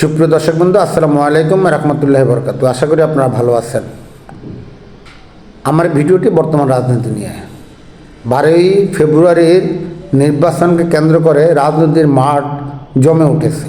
সুপ্রিয় দর্শক বন্ধু, আসসালামু আলাইকুম রহমতুল্লাহ বরকাত। আশা করি আপনারা ভালো আছেন। আমার ভিডিওটি বর্তমান রাজনীতি নিয়ে। বারোই ফেব্রুয়ারির নির্বাচনকে কেন্দ্র করে রাজনীতির মাঠ জমে উঠেছে।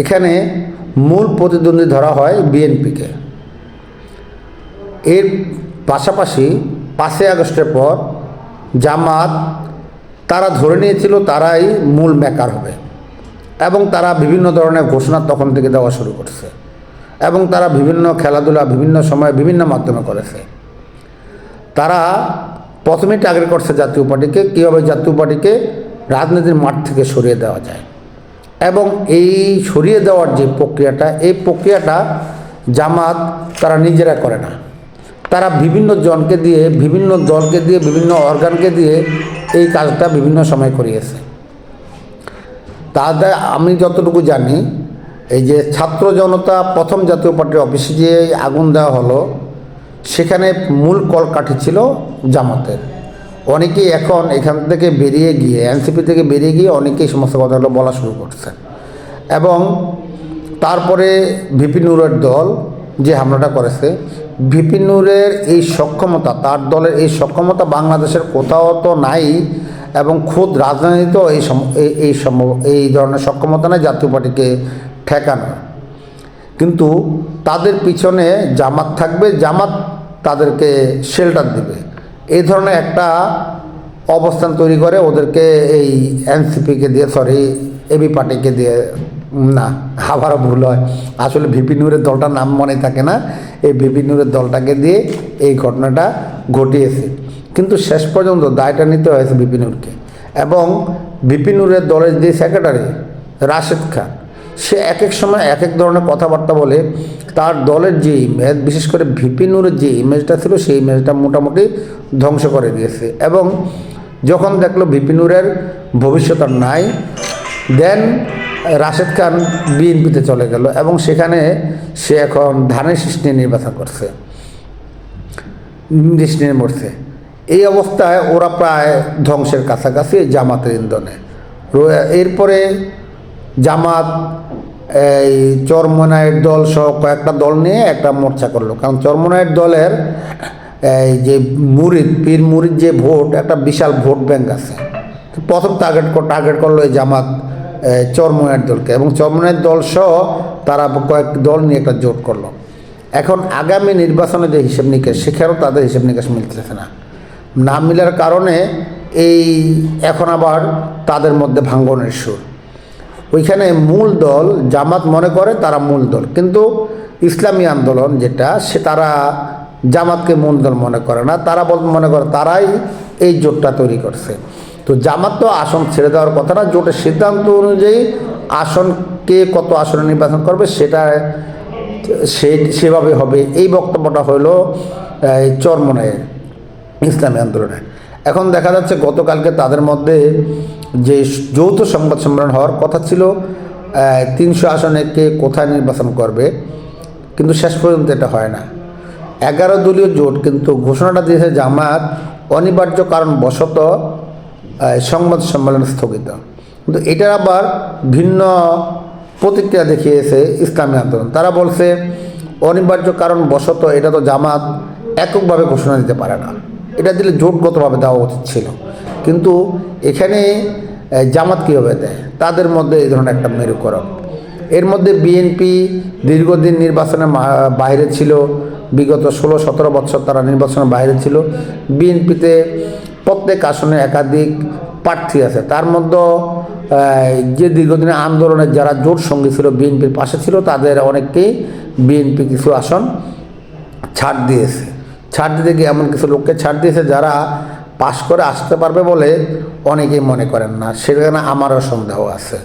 এখানে মূল প্রতিদ্বন্দ্বী ধরা হয় বিএনপিকে। এর পাশাপাশি পাঁচই আগস্টের পর জামাত তারা ধরে নিয়েছিল তারাই মূল মেকার হবে। এবং তারা বিভিন্ন ধরনের ঘোষণা তখন থেকে দেওয়া শুরু করছে। এবং তারা বিভিন্ন খেলাধুলা বিভিন্ন সময়ে বিভিন্ন মাধ্যমে করেছে। তারা প্রথমেই টার্গেট করছে জাতীয় পার্টিকে, কীভাবে জাতীয় পার্টিকে রাজনীতির মাঠ থেকে সরিয়ে দেওয়া যায়। এবং এই সরিয়ে দেওয়ার যে প্রক্রিয়াটা, এই প্রক্রিয়াটা জামাত তারা নিজেরা করে না। তারা বিভিন্ন জনকে দিয়ে, বিভিন্ন দলকে দিয়ে, বিভিন্ন অর্গানকে দিয়ে এই কাজটা বিভিন্ন সময় করিয়েছে। তাদের, আমি যতটুকু জানি, এই যে ছাত্র জনতা প্রথম জাতীয় পার্টির অফিসে যে আগুন দেওয়া হলো, সেখানে মূল কলকাঠি ছিল জামাতের। অনেকেই এখন এখান থেকে বেরিয়ে গিয়ে, এনসিপি থেকে বেরিয়ে গিয়ে অনেকেই সমস্ত কথাগুলো বলা শুরু করছে। এবং তারপরে ভিপি নুরের দল যে হামলাটা করেছে, ভিপি নুরের এই সক্ষমতা, তার দলের এই সক্ষমতা বাংলাদেশের কোথাও তো নাই। এবং খুদ রাজনীতিতেও এই এই সম্ভব এই ধরনের সক্ষমতা নেই জাতীয় পার্টিকে ঠেকানো কিন্তু তাদের পিছনে জামাত থাকবে, জামাত তাদেরকে শেল্টার দেবে। এই ধরনের একটা অবস্থান তৈরি করে ওদেরকে এই এনসিপিকে দিয়ে সরি এবি পার্টিকে দিয়ে না, আবারও ভুল হয়। আসলে ভিপি নুরের দলটার নাম মনে থাকে না। এই ভিপি নুরের দলটাকে দিয়ে এই ঘটনাটা ঘটিয়েছে। কিন্তু শেষ পর্যন্ত দায়টা নিতে হয়েছে বিপিনুরকে এবং বিপিনুরের দলের যে সেক্রেটারি রাশেদ খান, সে এক এক সময় এক এক ধরনের কথাবার্তা বলে তার দলের যে ইমেজ বিশেষ করে ভিপিনুরের যে ইমেজটা ছিল, সেই ইমেজটা মোটামুটি ধ্বংস করে দিয়েছে। এবং যখন দেখল ভিপিনুরের ভবিষ্যৎ আর নাই দেন রাশেদ খান বিএনপিতে চলে গেল এবং সেখানে সে এখন ধানের সৃষ্টি নির্বাচন করছে। নিয়ে মরছে। এই অবস্থায় ওরা প্রায় ধ্বংসের কাছাকাছি জামাতের ইন্ধনে। এরপরে জামাত, এই চরমনায়ের দল সহ কয়েকটা দল নিয়ে একটা মোর্চা করল। কারণ চরমনায়ের দলের, এই যে মুরিদ, পীর মুরিদ যে ভোট, একটা বিশাল ভোট ব্যাংক আছে। প্রথম টার্গেট টার্গেট করল এই জামাত চরমনায়ের দলকে এবং চরমনায়ের দল সহ তারা কয়েক দল নিয়ে একটা জোট করল। এখন আগামী নির্বাচনে যে হিসেব নিকেশ, সেখানেও তাদের হিসেব নিকেশ মিলতেছে না। না মিলার কারণে এই এখন আবার তাদের মধ্যে ভাঙ্গনের সুর। ওইখানে মূল দল জামাত মনে করে তারা মূল দল, কিন্তু ইসলামী আন্দোলন যেটা, সে তারা জামাতকে মূল দল মনে করে না, তারা বল মনে করে তারাই এই জোটটা তৈরি করছে। তো জামাত তো আসন ছেড়ে দেওয়ার কথা না, জোটের সিদ্ধান্ত অনুযায়ী আসন কে কত আসনে নির্বাচন করবে সেটা সে সেভাবে হবে। এই বক্তব্যটা হলো, এই চরমনের ইসলামী আন্দোলনে। এখন দেখা যাচ্ছে গতকালকে তাদের মধ্যে যে যৌথ সংবাদ সম্মেলন হওয়ার কথা ছিল তিনশো আসনে কে কোথায় নির্বাচন করবে, কিন্তু শেষ পর্যন্ত এটা হয় না। এগারো দলীয় জোট কিন্তু ঘোষণাটা দিয়েছে জামাত অনিবার্য কারণ বশত সংবাদ সম্মেলন স্থগিত। কিন্তু এটার আবার ভিন্ন প্রতিক্রিয়া দেখিয়েছে ইসলামী আন্দোলন। তারা বলছে, অনিবার্য কারণ বশত এটা তো জামাত এককভাবে ঘোষণা দিতে পারে না। এটা দিলে জোটগতভাবে দেওয়া উচিত ছিল। কিন্তু এখানে জামাত কীভাবে দেয়? তাদের মধ্যে এই ধরনের একটা মেরুকরণ। এর মধ্যে বিএনপি দীর্ঘদিন নির্বাচনে বাইরে ছিল। বিগত ষোলো, সতেরো বছর তারা নির্বাচনের বাইরে ছিল। বিএনপিতে প্রত্যেক আসনে একাধিক প্রার্থী আছে। তার মধ্যে যে দীর্ঘদিনের আন্দোলনের যারা জোট সঙ্গী ছিল, বিএনপির পাশে ছিল, তাদের অনেককেই বিএনপি কিছু আসন ছাড় দিয়েছে। ছাড় দিতে গিয়ে এমন কিছু লোককে ছাড় দিয়েছে যারা পাশ করে আসতে পারবে বলে অনেকেই মনে করেন না। সেখানে আমারও সন্দেহ আছে।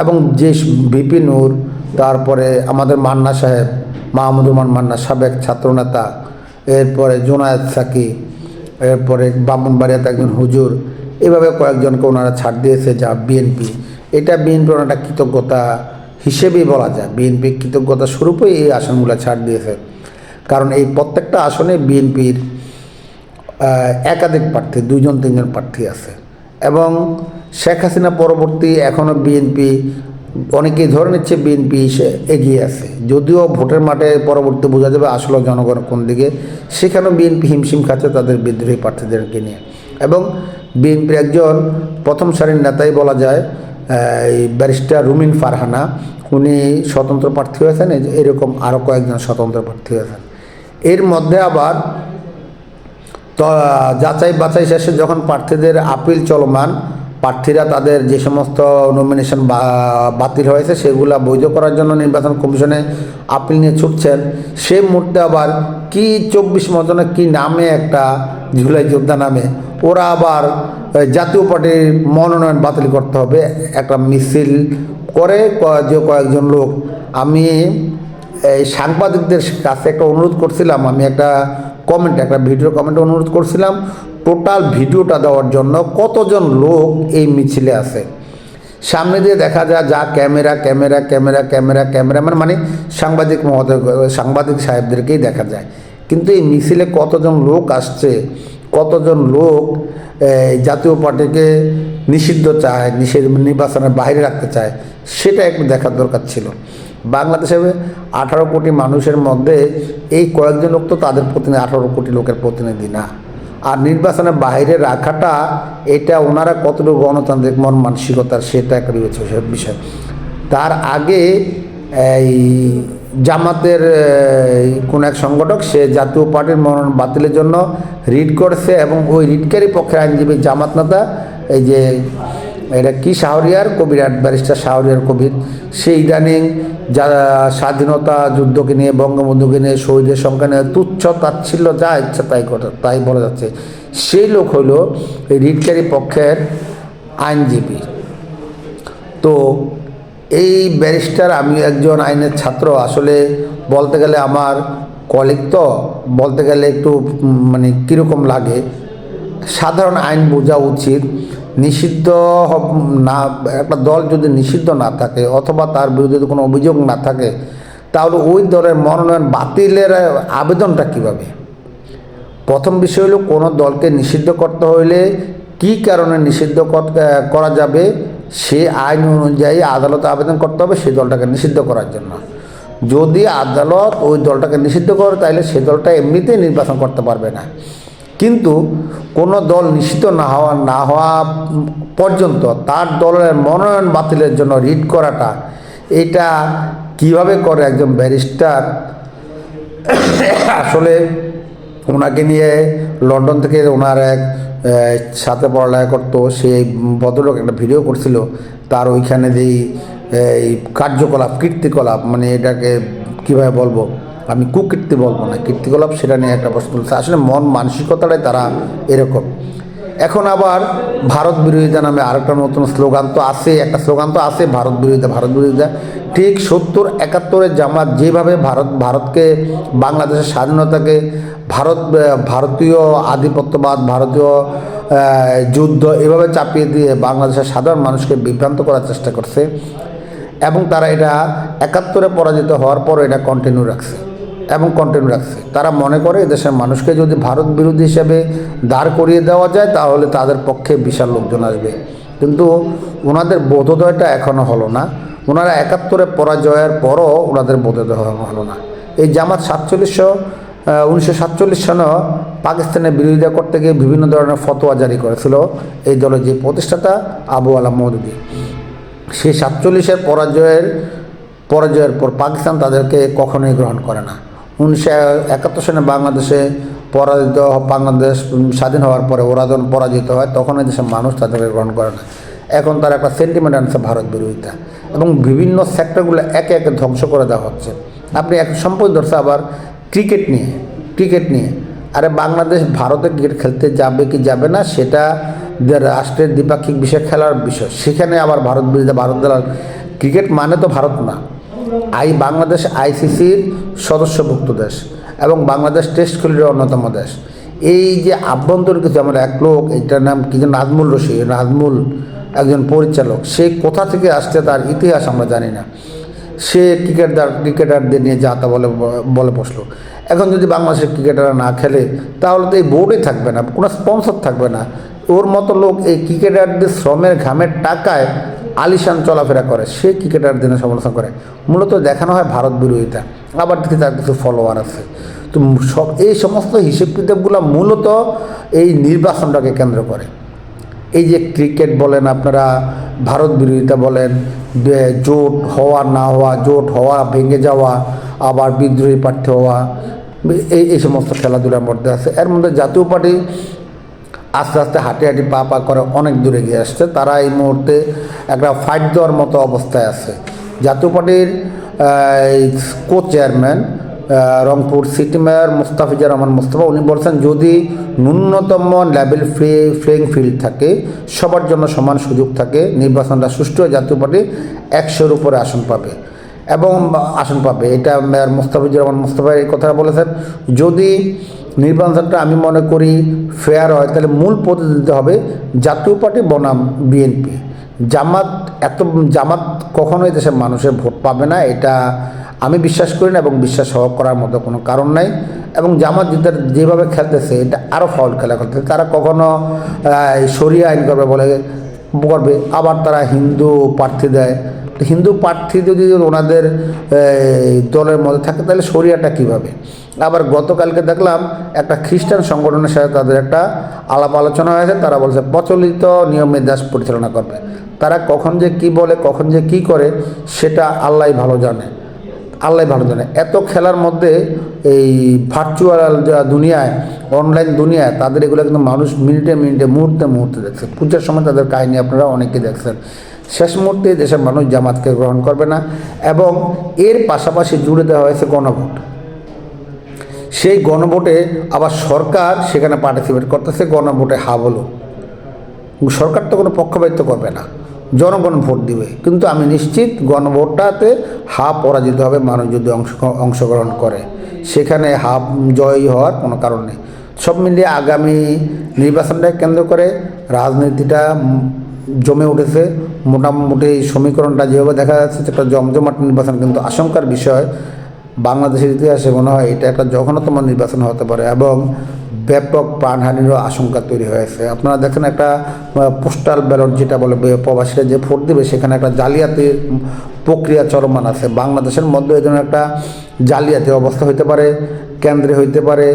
এবং যে ভিপি নূর, তারপরে আমাদের মান্না সাহেব মাহমুদুর রহমান মান্না সাবেক ছাত্রনেতা, এরপরে জোনায়েদ সাকি, এরপরে বামুনবাড়িয়াতে একজন হুজুর, এভাবে কয়েকজনকে ওনারা ছাড় দিয়েছে যা বিএনপি। এটা বিএনপি ওনারা কৃতজ্ঞতা হিসেবেই বলা যায়। বিএনপি কৃতজ্ঞতা স্বরূপই এই আসনগুলো ছাড় দিয়েছে। কারণ এই প্রত্যেকটা আসনে বিএনপির একাধিক প্রার্থী, দুইজন, তিনজন প্রার্থী আছে। এবং শেখ হাসিনা পরবর্তী এখনও বিএনপি, অনেকেই ধরে নিচ্ছে বিএনপি এগিয়ে আছে। যদিও ভোটের মাঠে পরবর্তী বোঝা যাবে আসলে জনগণ কোন দিকে, সেখানেও বিএনপি হিমশিম খাচ্ছে তাদের বিদ্রোহী প্রার্থীদেরকে নিয়ে। এবং বিএনপির একজন প্রথম সারির নেতাই বলা যায় এই ব্যারিস্টার রুমিন ফারহানা, উনি স্বতন্ত্র প্রার্থী হয়েছেন এরকম আরও কয়েকজন স্বতন্ত্র প্রার্থী হয়েছেন। এর মধ্যে আবার যাচাই বাছাই শেষে যখন প্রার্থীদের আপিল চলমান, প্রার্থীরা তাদের যে সমস্ত নমিনেশন বাতিল হয়েছে সেগুলা বৈধ করার জন্য নির্বাচন কমিশনে আপিল নিয়ে ছুটছেন। সে মুহূর্তে আবার কি চব্বিশ মতনে কি নামে একটা ঝুলাই যোদ্ধা নামে, ওরা আবার জাতীয় পার্টির মনোনয়ন বাতিল করতে হবে, একটা মিছিল করে যে কয়েকজন লোক। আমি এই সাংবাদিকদের কাছে একটা অনুরোধ করছিলাম, আমি একটা কমেন্ট একটা ভিডিও কমেন্টে অনুরোধ করছিলাম। টোটাল ভিডিওটা দেওয়ার জন্য কতজন লোক এই মিছিলে আছে? সামনে দিয়ে দেখা যায় যা camera camera camera camera, cameraman মানে সাংবাদিক মহোদয়, সাংবাদিক সাহেবদেরকেই দেখা যায়। কিন্তু এই মিছিলে কতজন লোক আসছে? কতজন লোক জাতীয় পার্টিকে নিষিদ্ধ চায়, নিষেধ নির্বাচনের বাইরে রাখতে চায়, সেটা একটু দেখার দরকার ছিল। বাংলাদেশে আঠারো কোটি মানুষের মধ্যে এই কয়েকজন লোক তো তাদের প্রতিনিধি, আঠারো কোটি লোকের প্রতিনিধি না। আর নির্বাচনের বাইরে রাখাটা, এটা ওনারা কতটুকু গণতান্ত্রিক মন মানসিকতার, সেটা একটা বিবেচ্য বিষয়। তার আগে এই জামাতের কোন এক সংগঠক, সে জাতীয় পার্টির মনোনয়ন বাতিলের জন্য রিট করছে এবং ওই রিটকারী পক্ষের আইনজীবী জামাত নেতা, এই যে এটা কি শাহরিয়ার? কবির ব্যারিস্টার শাহরিয়ার কবির। সে ইদানিং যা, স্বাধীনতা যুদ্ধকে নিয়ে, বঙ্গবন্ধুকে নিয়ে, শহীদের সংখ্যা নিয়ে তুচ্ছ তাচ্ছিল্য, যা ইচ্ছা তাই করে, তাই বলা যাচ্ছে। সেই লোক হলো এই রিটকারী পক্ষের আইনজীবী। তো এই ব্যারিস্টার আমি একজন আইনের ছাত্র, আসলে বলতে গেলে আমার কলিগ তো, বলতে গেলে একটু মানে কীরকম লাগে? সাধারণ আইন বোঝা উচিত। নিষিদ্ধ না, একটা দল যদি নিষিদ্ধ না থাকে অথবা তার বিরুদ্ধে কোনো অভিযোগ না থাকে, তাহলে ওই দলের মনোনয়ন বাতিলের আবেদনটা কীভাবে? প্রথম বিষয় হলো কোনো দলকে নিষিদ্ধ করতে হইলে কি কারণে নিষিদ্ধ কর- যাবে? সে আইন অনুযায়ী আদালতে আবেদন করতে হবে সেই দলটাকে নিষিদ্ধ করার জন্য। যদি আদালত ওই দলটাকে নিষিদ্ধ করে তাহলে সেই দলটা এমনিতেই নির্বাচন করতে পারবে না। কিন্তু কোনো দল নিষিদ্ধ না হওয়া না হওয়া পর্যন্ত তার দলের মনোনয়ন বাতিলের জন্য রিট করাটা, এটা কীভাবে করে একজন ব্যারিস্টার? আসলে ওনাকে নিয়ে লন্ডন থেকে ওনার এক সাথে পড়ালেখা করতো সেই ভদ্রলোক একটা ভিডিও করছিল, তার ওইখানে যেই, এই কার্যকলাপ, কীর্তিকলাপ মানে এটাকে কীভাবে বলব? আমি কুকীর্তি বলব না, কীর্তিকলাপ সেটা নিয়ে একটা প্রশ্ন তুলছে। আসলে মন মানসিকতাটাই তারা এরকম। এখন আবার ভারত বিরোধিতা নামে আরেকটা নতুন স্লোগান তো আছে, একটা স্লোগান তো আছে, ভারত বিরোধিতা ভারত বিরোধিতা। ঠিক সত্তর একাত্তরের জামাত যেভাবে ভারত, ভারতকে, বাংলাদেশের স্বাধীনতাকে, ভারত ভারতীয় আধিপত্যবাদ, ভারতীয় যুদ্ধ এভাবে চাপিয়ে দিয়ে বাংলাদেশের সাধারণ মানুষকে বিভ্রান্ত করার চেষ্টা করছে এবং তারা এটা একাত্তরে পরাজিত হওয়ার পর এটা কন্টিনিউ রাখছে। এবং কন্টিনিউ রাখছে। তারা মনে করে দেশের মানুষকে যদি ভারত বিরোধী হিসেবে দাঁড় করিয়ে দেওয়া যায়, তাহলে তাদের পক্ষে বিশাল লোকজন আসবে। কিন্তু ওনাদের বোধোদয়টা এখনও হলো না। ওনারা একাত্তরে পরাজয়ের পরও ওনাদের বোধোদয় হলো না। এই জামাত সাতচল্লিশশো উনিশশো সাতচল্লিশ সনেও পাকিস্তানের বিরোধিতা করতে গিয়ে বিভিন্ন ধরনের ফতোয়া জারি করেছিল এই দলের যে প্রতিষ্ঠাতা আবু আলা মৌদুদি। সেই সাতচল্লিশের পরাজয়ের পরাজয়ের পর পাকিস্তান তাদেরকে কখনোই গ্রহণ করে না। উনিশশো একাত্তর সালে বাংলাদেশে পরাজিত বাংলাদেশ স্বাধীন হওয়ার পরে ওরা যখন পরাজিত হয়, তখন এই দেশের মানুষ তাদেরকে গ্রহণ করে না। এখন তার একটা সেন্টিমেন্ট আনছে ভারত বিরোধিতা। এবং বিভিন্ন সেক্টরগুলো একে একে ধ্বংস করে দেওয়া হচ্ছে। আপনি এক সম্পদ ধরছে আবার ক্রিকেট নিয়ে ক্রিকেট নিয়ে। আরে বাংলাদেশ ভারতে ক্রিকেট খেলতে যাবে কি যাবে না, সেটা রাষ্ট্রের দ্বিপাক্ষিক বিষয়, খেলার বিষয়, সেখানে আবার ভারত বিরোধিতা, ভারত ক্রিকেট মানে তো ভারত না। আই বাংলাদেশ আইসিসির সদস্যভুক্ত দেশ এবং বাংলাদেশ টেস্ট খেলুড়ের অন্যতম দেশ। এই যে আভ্যন্তরীণ কিছু আমার এক লোক, এটার নাম কি নাজমুল রশি নাজমুল একজন পরিচালক, সে কোথা থেকে আসছে তার ইতিহাস আমরা জানি না। সে ক্রিকেটার, ক্রিকেটারদের নিয়ে যা তা বলে বলে বসল। এখন যদি বাংলাদেশের ক্রিকেটাররা না খেলে, তাহলে তো এই বোর্ডে থাকবে না, কোনো স্পন্সর থাকবে না। ওর মতো লোক এই ক্রিকেটারদের শ্রমের ঘামের টাকায় আলিশান চলাফেরা করে, সে ক্রিকেটার দিনে সমালোচনা করে। মূলত দেখানো হয় ভারত বিরোধিতা আবার দেখি তার কিছু ফলোয়ার আছে। তো সব এই সমস্ত হিসেব কিতাবগুলো মূলত এই নির্বাচনটাকে কেন্দ্র করে। এই যে ক্রিকেট বলেন আপনারা, ভারত বিরোধিতা বলেন জোট হওয়া, না হওয়া, জোট হওয়া, ভেঙে যাওয়া, আবার বিদ্রোহী প্রার্থী হওয়া, এই এই সমস্ত খেলাধুলার মধ্যে আছে। এর মধ্যে জাতীয় পার্টি আস্তে আস্তে হাঁটি হাঁটি পা পা করে অনেক দূরে গিয়ে আসছে। তারা এই মুহূর্তে একটা ফাইট দেওয়ার মতো অবস্থায় আছে। জাতীয় পার্টির co chairman Rangpur city mayor Mustafizur Rahman Mustafa, উনি বলছেন, যদি ন্যূনতম লেভেল ফ্রি প্লেইং ফিল্ড থাকে, সবার জন্য সমান সুযোগ থাকে, নির্বাচনটা সুষ্ঠু জাতীয় পার্টি একশোর উপরে আসন পাবে এবং আসন পাবে। এটা মেয়র মুস্তাফিজুর রহমান মুস্তফা এই কথা বলেছেন। যদি নির্বাচনটা আমি মনে করি ফেয়ার হয়। তাহলে মূল প্রতিদ্বন্দ্বিতা হবে জাতীয় পার্টি বনাম বিএনপি জামাত এত, জামাত কখনোই দেশের মানুষের ভোট পাবে না, এটা আমি বিশ্বাস করি না এবং বিশ্বাস হওয়া করার মতো কোনো কারণ নাই। এবং জামাত যেটা, যেভাবে খেলতেছে, এটা আরও ফাউল খেলা খেলতেছে তারা কখনো সরিয়ে আইন করবে বলে করবে, আবার তারা হিন্দু প্রার্থী দেয়। হিন্দু প্রার্থী যদি ওনাদের দলের মধ্যে থাকে, তাহলে সরিয়াটা কীভাবে? আবার গতকালকে দেখলাম একটা খ্রিস্টান সংগঠনের সাথে তাদের একটা আলাপ আলোচনা হয়েছে, তারা বলছে প্রচলিত নিয়মে দেশ পরিচালনা করবে। তারা কখন যে কি বলে, কখন যে কি করে, সেটা আল্লাহ ভালো জানে। আল্লাহ ভালো জানে। এত খেলার মধ্যে এই ভার্চুয়াল দুনিয়ায় অনলাইন দুনিয়ায়, তাদের এগুলো কিন্তু মানুষ মিনিটে মিনিটে, মুহূর্তে মুহূর্তে দেখছে। পূজার সময় তাদের কাহিনী আপনারা অনেকে দেখছেন। শেষ মুহূর্তে দেশের মানুষ জামাতকে গ্রহণ করবে না এবং এর পাশাপাশি জুড়ে দেওয়া হয়েছে গণভোট। সেই গণভোটে আবার সরকার সেখানে পার্টিসিপেট করতেছে, গণভোটে হা বলো। সরকার তো কোনো পক্ষপাতিত্ব করবে না, জনগণ ভোট দিবে। কিন্তু আমি নিশ্চিত গণভোটটাতে হা পরাজিত হবে মানুষ যদি অংশ, অংশগ্রহণ করে। সেখানে হা জয়ী হওয়ার কোনো কারণ নেই। সব মিলিয়ে আগামী নির্বাচনটাকে কেন্দ্র করে রাজনীতিটা জমে উঠেছে। মোটামুটি এই সমীকরণটা যেভাবে দেখা যাচ্ছে একটা জমজমাট নির্বাচন কিন্তু আশঙ্কার বিষয়। বাংলাদেশের ইতিহাসে মনে হয় এটা একটা জঘন্যতম নির্বাচন হতে পারে এবং ব্যাপক প্রাণহানিরও আশঙ্কা তৈরি হয়েছে। আপনারা দেখেন একটা পোস্টাল ব্যালট যেটা বলে প্রবাসীরা যে ভোট দেবে, সেখানে একটা জালিয়াতি প্রক্রিয়া চলমান আছে। বাংলাদেশের মধ্যে এই একটা জালিয়াতি অবস্থা হইতে পারে। কেন্দ্রে হইতে পারে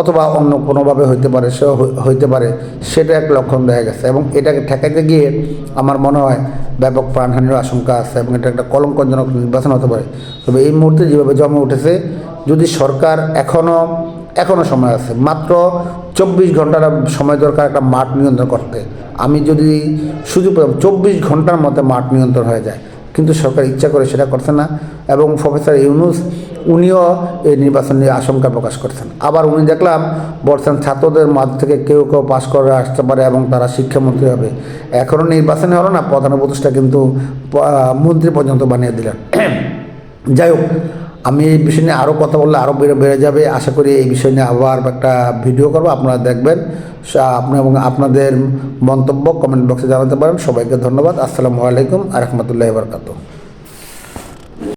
অথবা অন্য কোনোভাবে হইতে পারে, সে হইতে পারে, সেটা এক লক্ষণ দেখা গেছে। এবং এটাকে ঠেকাইতে গিয়ে আমার মনে হয় ব্যাপক প্রাণহানির আশঙ্কা আছে এবং এটা একটা কলঙ্কজনক নির্বাচন হতে পারে। তবে এই মুহূর্তে যেভাবে জমে উঠেছে, যদি সরকার এখনও এখনও সময় আছে, মাত্র চব্বিশ ঘণ্টার সময় দরকার একটা মাঠ নিয়ন্ত্রণ করতে। আমি যদি সুযোগ পেলাম চব্বিশ ঘণ্টার মধ্যে মাঠ নিয়ন্ত্রণ হয়ে যায়। কিন্তু সরকার ইচ্ছা করে সেটা করছে না এবং প্রফেসর ইউনুস উনিও এই নির্বাচন নিয়ে আশঙ্কা প্রকাশ করছেন। আবার উনি দেখলাম বলছেন ছাত্রদের মাঝ থেকে কেউ কেউ পাশ করে আসতে পারে এবং তারা শিক্ষামন্ত্রী হবে। এখনও নির্বাচনে হলো না, প্রধান উপদেষ্টা কিন্তু মন্ত্রী পর্যন্ত বানিয়ে দিলেন। যাই হোক আমি এই বিষয় নিয়ে আরও কথা বললে আরও বেড়ে বেড়ে যাবে। আশা করি এই বিষয় নিয়ে আবার একটা ভিডিও করব। আপনারা দেখবেন। আপনি এবং আপনাদের মন্তব্য কমেন্ট বক্সে জানাতে পারেন। সবাইকে ধন্যবাদ। আসসালামু আলাইকুম আ রহমতুল্লাহ বরকাত